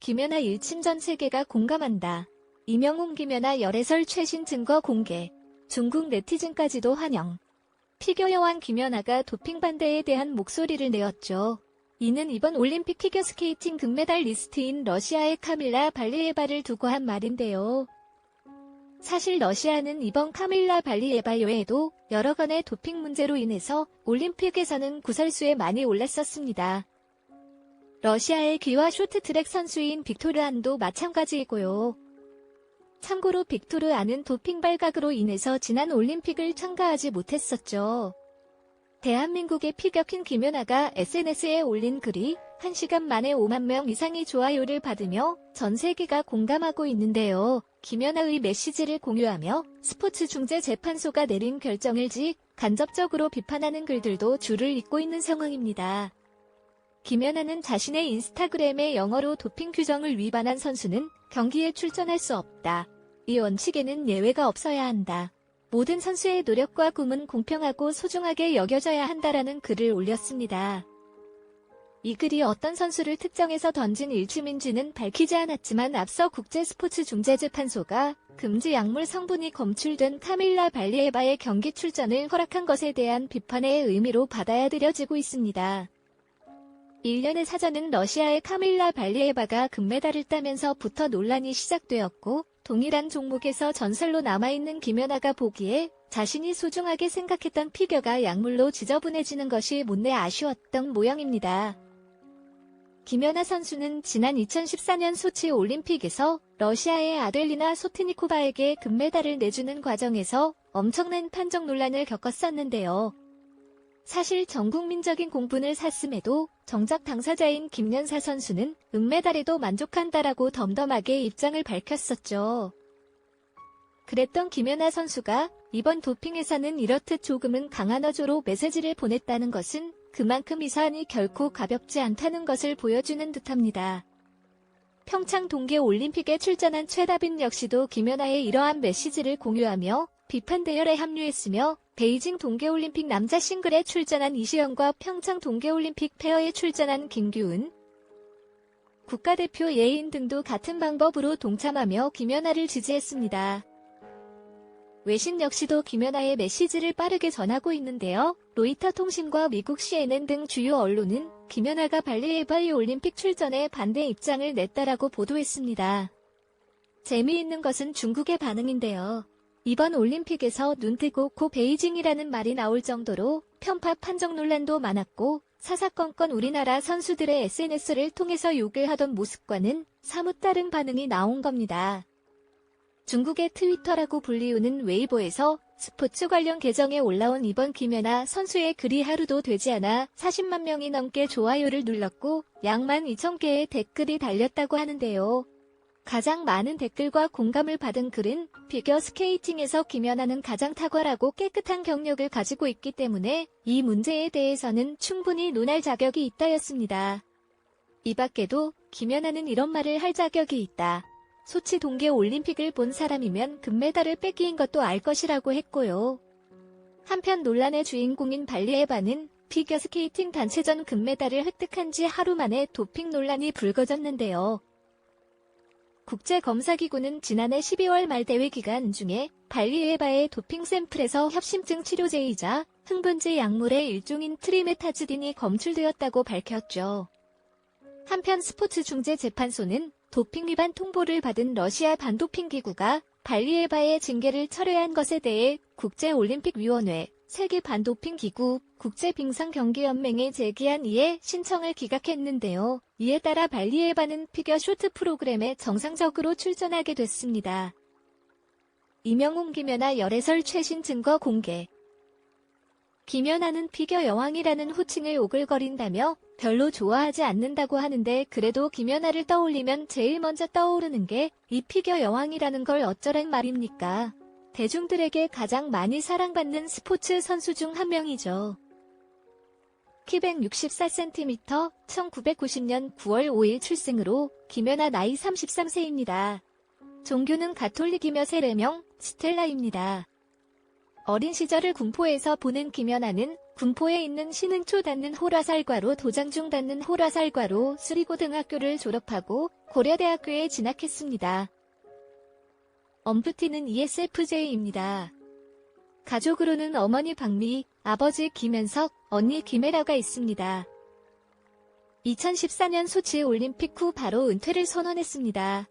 김연아 일침 전 세계가 공감한다. 이명웅 김연아 열애설 최신 증거 공개. 중국 네티즌까지도 환영. 피겨 여왕 김연아가 도핑 반대에 대한 목소리를 내었죠. 이는 이번 올림픽 피겨스케이팅 금메달 리스트인 러시아의 카밀라 발리에바를 두고 한 말인데요. 사실 러시아는 이번 카밀라 발리에바 외에도 여러 건의 도핑 문제로 인해서 올림픽에서는 구설수에 많이 올랐었습니다. 러시아의 기와 쇼트트랙 선수인 빅토르 안도 마찬가지이고요. 참고로 빅토르 안은 도핑 발각으로 인해서 지난 올림픽을 참가하지 못했었죠. 대한민국의 피격킨 김연아가 SNS에 올린 글이 1시간 만에 5만 명 이상의 좋아요를 받으며 전 세계가 공감하고 있는데요. 김연아의 메시지를 공유하며 스포츠 중재 재판소가 내린 결정을 직 간접적으로 비판하는 글들도 줄을 잇고 있는 상황입니다. 김연아는 자신의 인스타그램에 영어로 도핑 규정을 위반한 선수는 경기에 출전할 수 없다. 이 원칙에는 예외가 없어야 한다. 모든 선수의 노력과 꿈은 공평하고 소중하게 여겨져야 한다라는 글을 올렸습니다. 이 글이 어떤 선수를 특정해서 던진 일침인지는 밝히지 않았지만 앞서 국제스포츠중재재판소가 금지 약물 성분이 검출된 카밀라 발리에바의 경기 출전을 허락한 것에 대한 비판의 의미로 받아들여지고 있습니다. 1년의 사전은 러시아의 카밀라 발리에바가 금메달을 따면서 부터 논란이 시작되었고 동일한 종목에서 전설로 남아있는 김연아가 보기에 자신이 소중하게 생각했던 피겨가 약물로 지저분해지는 것이 못내 아쉬웠던 모양입니다. 김연아 선수는 지난 2014년 소치 올림픽에서 러시아의 아델리나 소트니코바에게 금메달을 내주는 과정에서 엄청난 판정 논란을 겪었었는데요. 사실 전국민적인 공분을 샀음에도 정작 당사자인 김연사 선수는 은메달에도 만족한다라고 덤덤하게 입장을 밝혔었죠. 그랬던 김연아 선수가 이번 도핑에서는 이렇듯 조금은 강한 어조로 메시지를 보냈다는 것은 그만큼 이 사안이 결코 가볍지 않다는 것을 보여주는 듯합니다. 평창 동계 올림픽에 출전한 최다빈 역시도 김연아의 이러한 메시지를 공유하며 비판 대열에 합류했으며 베이징 동계올림픽 남자 싱글에 출전한 이시영과 평창 동계올림픽 페어에 출전한 김규은, 국가대표 예인 등도 같은 방법으로 동참하며 김연아를 지지했습니다. 외신 역시도 김연아의 메시지를 빠르게 전하고 있는데요. 로이터 통신과 미국 CNN 등 주요 언론은 김연아가 발리에바이 올림픽 출전에 반대 입장을 냈다라고 보도했습니다. 재미있는 것은 중국의 반응인데요. 이번 올림픽에서 눈뜨고 고 베이징이라는 말이 나올 정도로 편파 판정 논란도 많았고 사사건건 우리나라 선수들의 SNS를 통해서 욕을 하던 모습과는 사뭇 다른 반응이 나온 겁니다. 중국의 트위터라고 불리우는 웨이보에서 스포츠 관련 계정에 올라온 이번 김연아 선수의 글이 하루도 되지 않아 40만 명이 넘게 좋아요를 눌렀고 약1 2천 개의 댓글이 달렸다고 하는데요. 가장 많은 댓글과 공감을 받은 글은 피겨 스케이팅에서 김연아는 가장 탁월하고 깨끗한 경력을 가지고 있기 때문에 이 문제에 대해서는 충분히 논할 자격이 있다였습니다. 이 밖에도 김연아는 이런 말을 할 자격이 있다. 소치 동계 올림픽을 본 사람이면 금메달을 뺏기인 것도 알 것이라고 했고요. 한편 논란의 주인공인 발리에바는 피겨스케이팅 단체전 금메달을 획득한 지 하루 만에 도핑 논란이 불거졌는데요. 국제검사기구는 지난해 12월 말 대회 기간 중에 발리에바의 도핑 샘플에서 협심증 치료제이자 흥분제 약물의 일종인 트리메타즈딘이 검출되었다고 밝혔죠. 한편 스포츠 중재 재판소는 도핑 위반 통보를 받은 러시아 반도핑 기구가 발리에바의 징계를 철회한 것에 대해 국제올림픽위원회, 세계반도핑기구, 국제빙상경기연맹에 제기한 이에 신청을 기각했는데요. 이에 따라 발리에바는 피겨 쇼트 프로그램에 정상적으로 출전하게 됐습니다. 이명웅 김연아 열애설 최신 증거 공개 김연아는 피겨 여왕이라는 호칭을 오글거린다며 별로 좋아하지 않는다고 하는데 그래도 김연아를 떠올리면 제일 먼저 떠오르는 게 이 피겨 여왕이라는 걸 어쩌란 말입니까? 대중들에게 가장 많이 사랑받는 스포츠 선수 중 한 명이죠. 키 164cm, 1990년 9월 5일 출생으로 김연아 나이 33세입니다. 종교는 가톨릭이며 세례명 스텔라입니다. 어린 시절을 군포에서 보낸 김연아는 군포에 있는 신흥초 닿는 호라살과로 도장중 닿는 호라살과로 수리고등학교를 졸업하고 고려대학교에 진학했습니다. 엄프티는 ESFJ입니다. 가족으로는 어머니 박미, 아버지 김현석, 언니 김혜라가 있습니다. 2014년 소치 올림픽 후 바로 은퇴를 선언했습니다.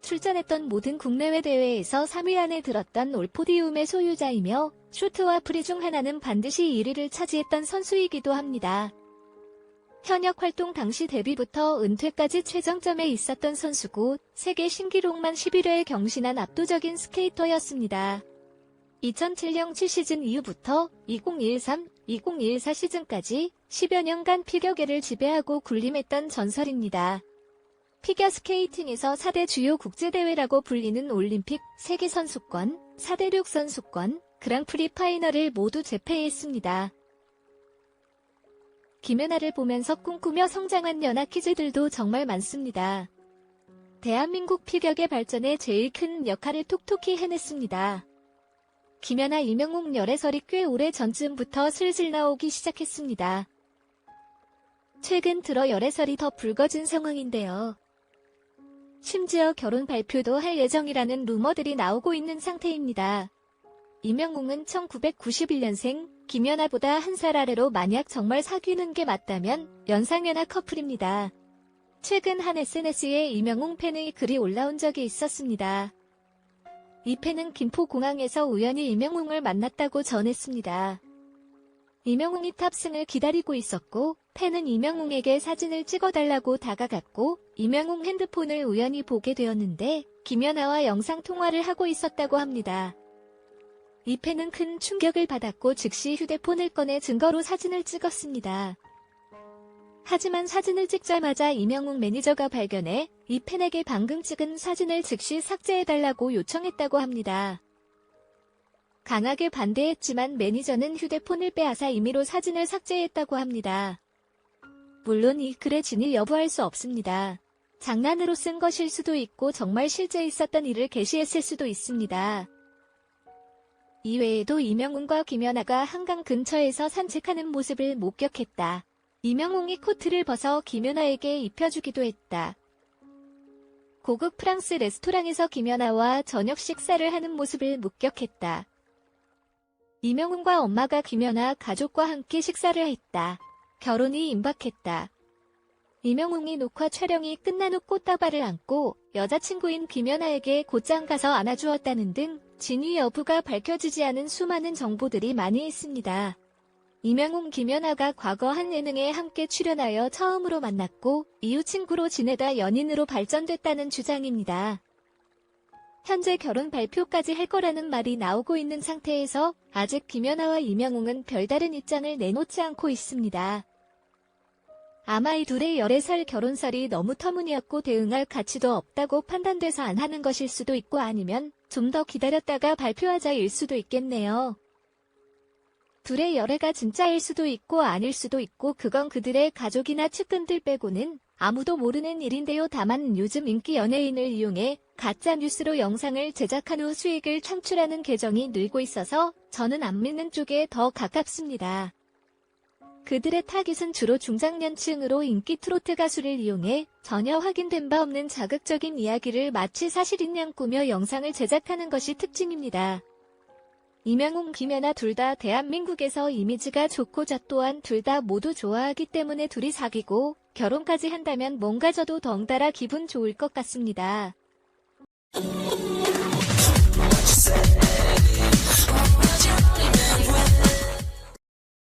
출전했던 모든 국내외 대회에서 3위 안에 들었던 올포디움의 소유자이며 쇼트와 프리 중 하나는 반드시 1위를 차지했던 선수이기도 합니다. 현역 활동 당시 데뷔부터 은퇴까지 최정점에 있었던 선수고 세계 신기록만 11회에 경신한 압도적인 스케이터였습니다. 2007-07 시즌 이후부터 2013-2014 시즌까지 10여 년간 피겨계를 지배하고 군림했던 전설입니다. 피겨 스케이팅에서 4대 주요 국제대회라고 불리는 올림픽, 세계선수권, 4대륙 선수권, 그랑프리 파이널을 모두 제패했습니다. 김연아를 보면서 꿈꾸며 성장한 연하키즈들도 정말 많습니다. 대한민국 피격의 발전에 제일 큰 역할을 톡톡히 해냈습니다. 김연아 이명웅 열애설이 꽤 오래 전쯤부터 슬슬 나오기 시작했습니다. 최근 들어 열애설이 더 불거진 상황인데요. 심지어 결혼 발표도 할 예정이라는 루머들이 나오고 있는 상태입니다. 이명웅은 1991년생, 김연아보다 한 살 아래로 만약 정말 사귀는 게 맞다면 연상연하 커플입니다. 최근 한 SNS에 이명웅 팬의 글이 올라온 적이 있었습니다. 이 팬은 김포공항에서 우연히 이명웅을 만났다고 전했습니다. 이명웅이 탑승을 기다리고 있었고 팬은 이명웅에게 사진을 찍어달라고 다가갔고 이명웅 핸드폰을 우연히 보게 되었는데 김연아와 영상 통화를 하고 있었다고 합니다. 이 팬은 큰 충격을 받았고 즉시 휴대폰을 꺼내 증거로 사진을 찍었습니다. 하지만 사진을 찍자마자 이명웅 매니저가 발견해 이 팬에게 방금 찍은 사진을 즉시 삭제해달라고 요청했다고 합니다. 강하게 반대했지만 매니저는 휴대폰을 빼앗아 임의로 사진을 삭제했다고 합니다. 물론 이 글의 진위 여부할 수 없습니다. 장난으로 쓴 것일 수도 있고 정말 실제 있었던 일을 게시했을 수도 있습니다. 이외에도 이명웅과 김연아가 한강 근처에서 산책하는 모습을 목격했다. 이명웅이 코트를 벗어 김연아에게 입혀주기도 했다. 고급 프랑스 레스토랑에서 김연아와 저녁 식사를 하는 모습을 목격했다. 이명웅과 엄마가 김연아 가족과 함께 식사를 했다. 결혼이 임박했다. 이명웅이 녹화 촬영이 끝난 후 꽃다발을 안고 여자친구인 김연아에게 곧장 가서 안아주었다는 등 진위 여부가 밝혀지지 않은 수많은 정보들이 많이 있습니다. 이명웅 김연아가 과거 한 예능에 함께 출연하여 처음으로 만났고 이후 친구로 지내다 연인으로 발전됐다는 주장입니다. 현재 결혼 발표까지 할 거라는 말이 나오고 있는 상태에서 아직 김연아와 이명웅은 별다른 입장을 내놓지 않고 있습니다. 아마 이 둘의 열애설 결혼설이 너무 터무니없고 대응할 가치도 없다고 판단돼서 안 하는 것일 수도 있고 아니면 좀 더 기다렸다가 발표하자일 수도 있겠네요. 둘의 열애가 진짜일 수도 있고 아닐 수도 있고 그건 그들의 가족이나 측근들 빼고는 아무도 모르는 일인데요. 다만 요즘 인기 연예인을 이용해 가짜 뉴스로 영상을 제작한 후 수익을 창출하는 계정이 늘고 있어서 저는 안 믿는 쪽에 더 가깝습니다. 그들의 타깃은 주로 중장년층으로 인기 트로트 가수를 이용해 전혀 확인된 바 없는 자극적인 이야기를 마치 사실인 양 꾸며 영상을 제작하는 것이 특징입니다. 이명웅, 김연아 둘 다 대한민국에서 이미지가 좋고 저 또한 둘 다 모두 좋아하기 때문에 둘이 사귀고 결혼까지 한다면 뭔가 저도 덩달아 기분 좋을 것 같습니다.